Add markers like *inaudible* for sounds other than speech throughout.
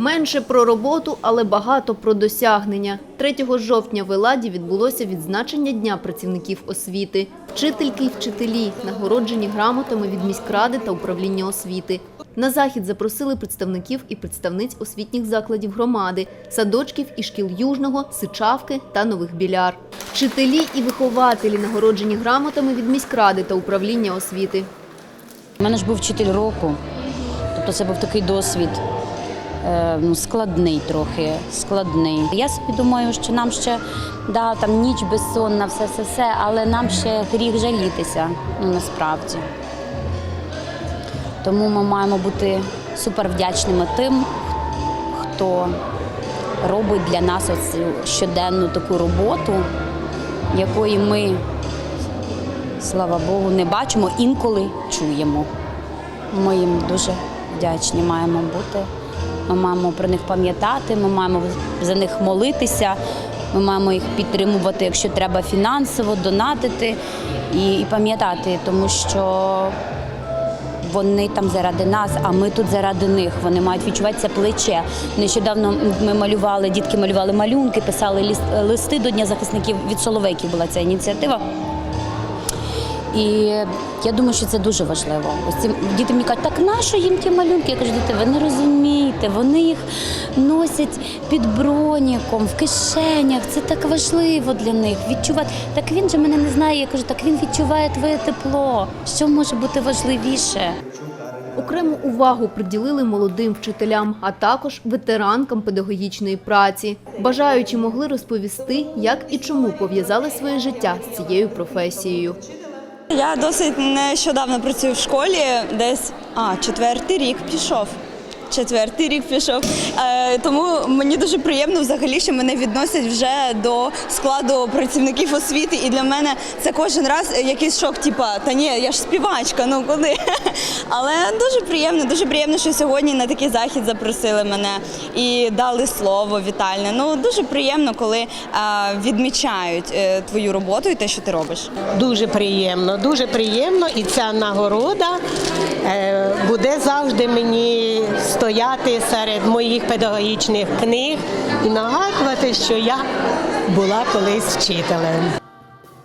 Менше про роботу, але багато про досягнення. 3 жовтня в Еладі відбулося відзначення Дня працівників освіти. Вчительки й вчителі нагороджені грамотами від міськради та управління освіти. На захід запросили представників і представниць освітніх закладів громади, садочків і шкіл Южного, Сичавки та Нових Біляр. Вчителі і вихователі нагороджені грамотами від міськради та управління освіти. У мене ж був вчитель року, тобто це був такий досвід. Е, Ну, складний трохи, складний. Я собі думаю, що нам ще да, там ніч безсонна, все, все, все, але нам ще гріх жалітися, ну насправді. Тому ми маємо бути супер вдячними тим, хто робить для нас оцю щоденну таку роботу, якої ми слава Богу, не бачимо, інколи чуємо. Ми їм дуже вдячні маємо бути. Ми маємо про них пам'ятати, ми маємо за них молитися, ми маємо їх підтримувати, якщо треба фінансово, донатити і, і пам'ятати, тому що вони там заради нас, а ми тут заради них. Вони мають відчувати це плече. Нещодавно ми малювали, дітки малювали малюнки, писали ліс- листи до Дня захисників від Соловейків була ця ініціатива. І я думаю, що це дуже важливо. Ось ці діти мені кажуть, так нащо їм ті малюнки? Я кажу, діти, ви не розумієте, вони їх носять під броніком, в кишенях. Це так важливо для них відчувати. Так він же мене не знає. Я кажу, так він відчуває твоє тепло. Що може бути важливіше? Окрему увагу приділили молодим вчителям, а також ветеранкам педагогічної праці. Бажаючі могли розповісти, як і чому пов'язали своє життя з цією професією. Я досить нещодавно працюю в школі, десь а, четвертий рік пішов. Четвертий рік пішов. Е, тому мені дуже приємно взагалі, що мене відносять вже до складу працівників освіти. І для мене це кожен раз якийсь шок, типа, та ні, я ж співачка, ну куди? *laughs* Але дуже приємно, дуже приємно, що сьогодні на такий захід запросили мене і дали слово вітальне. Ну дуже приємно, коли е, відмічають е, твою роботу і те, що ти робиш. Дуже приємно, дуже приємно, і ця нагорода буде завжди мені стояти серед моїх педагогічних книг і нагадувати, що я була колись вчителем.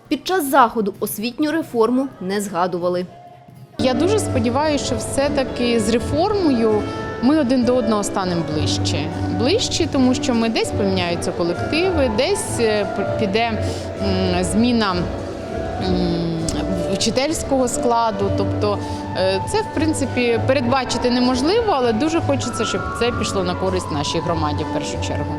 Під час заходу освітню реформу не згадували. Я дуже сподіваюся, що все-таки з реформою ми один до одного станемо ближче. Ближче, тому що ми десь поміняються колективи, десь е, піде зміна вчительського складу. Тобто е, це, в принципі, передбачити неможливо, але дуже хочеться, щоб це пішло на користь нашій громаді в першу чергу.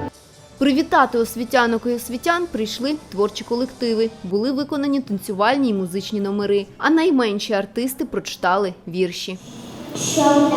Привітати освітянок і освітян прийшли творчі колективи. Були виконані танцювальні й музичні номери, а найменші артисти прочитали вірші. Щоб